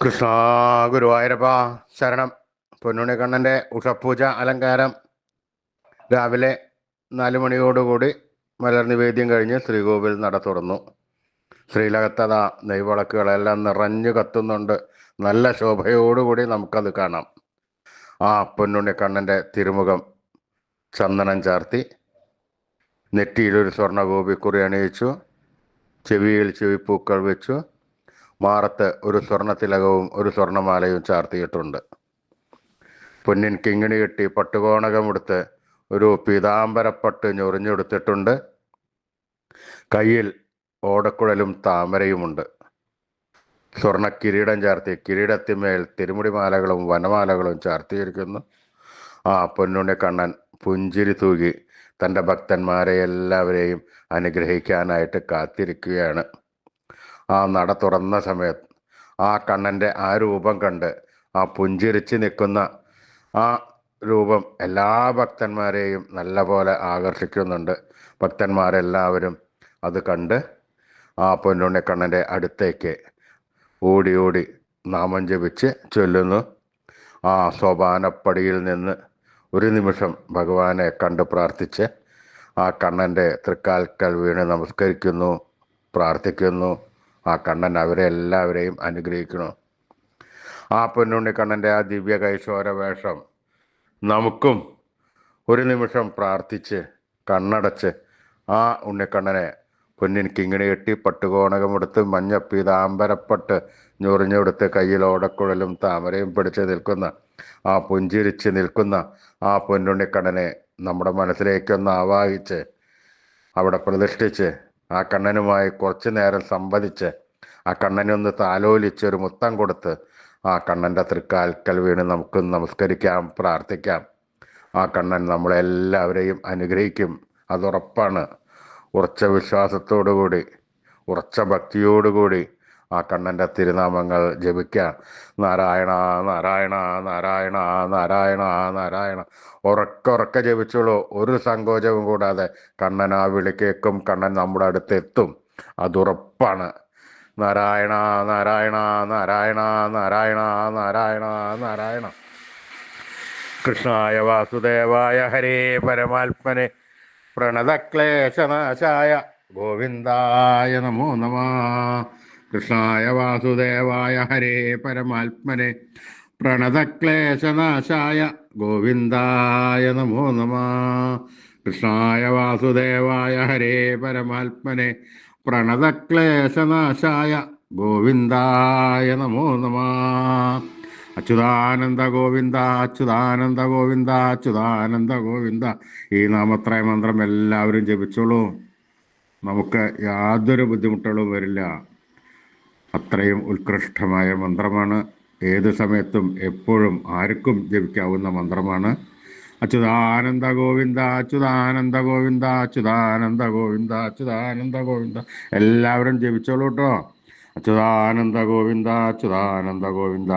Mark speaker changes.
Speaker 1: കൃഷ്ണ ഗുരുവായൂരപ്പ ശരണം. പൊന്നുണിക്കണ്ണന്റെ ഉഷപൂജ അലങ്കാരം. രാവിലെ നാല് മണിയോടുകൂടി മലർ നിവേദ്യം കഴിഞ്ഞ് ശ്രീകോവിൽ നട തുറന്നു. ശ്രീലകത്തത നെയ്വിളക്കുകളെല്ലാം നിറഞ്ഞു കത്തുന്നുണ്ട്. നല്ല ശോഭയോടുകൂടി നമുക്കത് കാണാം. ആ പൊന്നുണ്ണിക്കണ്ണന്റെ തിരുമുഖം ചന്ദനം ചാർത്തി. നെറ്റിയിലൊരു സ്വർണ ഗോപിക്കുറി അണിയിച്ചു. ചെവിയിൽ ചെവിപ്പൂക്കൾ വെച്ചു. മാറത്ത് ഒരു സ്വർണ തിലകവും ഒരു സ്വർണമാലയും ചാർത്തിയിട്ടുണ്ട്. പൊന്നിൻ കിങ്ങിണി കെട്ടി പട്ടുകോണകമെടുത്ത് ഒരു പീതാംബരപ്പട്ട് ഞൊറിഞ്ഞെടുത്തിട്ടുണ്ട്. കയ്യിൽ ഓടക്കുഴലും താമരയുമുണ്ട്. സ്വർണ കിരീടം ചാർത്തി കിരീടത്തിന്മേൽ തിരുമുടി മാലകളും വനമാലകളും ചാർത്തിയിരിക്കുന്നു. ആ പൊന്നുണ്ണി കണ്ണൻ പുഞ്ചിരി തൂകി തന്റെ ഭക്തന്മാരെ എല്ലാവരെയും അനുഗ്രഹിക്കാനായിട്ട് കാത്തിരിക്കുകയാണ്. ആ നട തുറന്ന സമയത്ത് ആ കണ്ണന്റെ ആ രൂപം കണ്ട് ആ പുഞ്ചിരിച്ച് നിൽക്കുന്ന ആ രൂപം എല്ലാ ഭക്തന്മാരെയും നല്ലപോലെ ആകർഷിക്കുന്നുണ്ട്. ഭക്തന്മാരെല്ലാവരും അത് കണ്ട് ആ പൊന്നുണ്ണിക്കണ്ണന്റെ അടുത്തേക്ക് ഓടി ഓടി നാമം ജപിച്ച് ചൊല്ലുന്നു. ആ സോപാനപ്പടിയിൽ നിന്ന് ഒരു നിമിഷം ഭഗവാനെ കണ്ട് പ്രാർത്ഥിച്ച് ആ കണ്ണന്റെ തൃക്കാൽക്കൽ വീണ് നമസ്കരിക്കുന്നു പ്രാർത്ഥിക്കുന്നു. ആ കണ്ണൻ അവരെ എല്ലാവരെയും അനുഗ്രഹിക്കണം? ആ പൊന്നുണ്ണി കണ്ണന്റെ ആ ദിവ്യ കൈശോര വേഷം നമുക്കും ഒരു നിമിഷം പ്രാർത്ഥിച്ച് കണ്ണടച്ച് ആ ഉണ്ണിക്കണ്ണനെ പൊന്നിൻ കിങ്ങിണി കെട്ടി പട്ടുകോണകമെടുത്ത് മഞ്ഞ പീതാംബരപ്പട്ട് ഞൊറിഞ്ഞെടുത്ത് കയ്യിൽ ഓടക്കുഴലും താമരയും പിടിച്ച് നിൽക്കുന്ന ആ പുഞ്ചിരിച്ച് നിൽക്കുന്ന ആ പൊന്നുണ്ണിക്കണ്ണനെ നമ്മുടെ മനസ്സിലേക്കൊന്ന് ആവാഹിച്ച് അവിടെ പ്രതിഷ്ഠിച്ച് ആ കണ്ണനുമായി കുറച്ചു നേരം സംവദിച്ച് ആ കണ്ണനൊന്ന് താലോലിച്ച് ഒരു മുത്തം കൊടുത്ത് ആ കണ്ണന്റെ തൃക്കാൽക്കൽ വീണ് നമുക്ക് നമസ്കരിക്കാം പ്രാർത്ഥിക്കാം. ആ കണ്ണൻ നമ്മളെല്ലാവരെയും അനുഗ്രഹിക്കും. അതുറപ്പാണ് ഉറച്ച വിശ്വാസത്തോടുകൂടി ഉറച്ച ഭക്തിയോടുകൂടി ആ കണ്ണന്റെ തിരുനാമങ്ങൾ ജപിക്കുക നാരായണ നാരായണ നാരായണ നാരായണ നാരായണ. ഉറക്കുറക്കെ ജപിച്ചോളൂ. ഒരു സങ്കോചവും കൂടാതെ കണ്ണൻ ആ വിളി കേൾക്കും. കണ്ണൻ നമ്മുടെ അടുത്ത് എത്തും. അതുറപ്പാണ് നാരായണ നാരായണ നാരായണ നാരായണ നാരായണ നാരായണ. കൃഷ്ണായ വാസുദേവായ ഹരേ പരമാത്മനെ. പ്രണതക്ലേശനാശായ. ഗോവിന്ദായ നമോ നമ. കൃഷ്ണായ വാസുദേവായ ഹരേ പരമാത്മനെ. പ്രണതക്ലേശനാശായ ഗോവിന്ദായ നമോ നമ. കൃഷ്ണായ വാസുദേവായ ഹരേ പരമാത്മനെ. പ്രണതക്ലേശനാശായ ഗോവിന്ദായ നമോ നമ. അച്യുതാനന്ദ ഗോവിന്ദ അച്യുതാനന്ദ ഗോവിന്ദ അച്യുതാനന്ദ ഗോവിന്ദ. ഈ നാമത്രയ മന്ത്രം എല്ലാവരും ജപിച്ചോളൂ. നമുക്ക് യാതൊരു ബുദ്ധിമുട്ടുകളും വരില്ല. അത്രയും ഉത്കൃഷ്ടമായ മന്ത്രമാണ്. ഏത് സമയത്തും എപ്പോഴും ആർക്കും ജപിക്കാവുന്ന മന്ത്രമാണ്. അച്യുതാനന്ദ ഗോവിന്ദ അച്യുതാനന്ദ ഗോവിന്ദ അച്യുതാനന്ദ ഗോവിന്ദ അച്യുതാനന്ദ ഗോവിന്ദ. എല്ലാവരും ജപിച്ചോളൂ കേട്ടോ അച്യുതാനന്ദ ഗോവിന്ദ അച്യുതാനന്ദ ഗോവിന്ദ.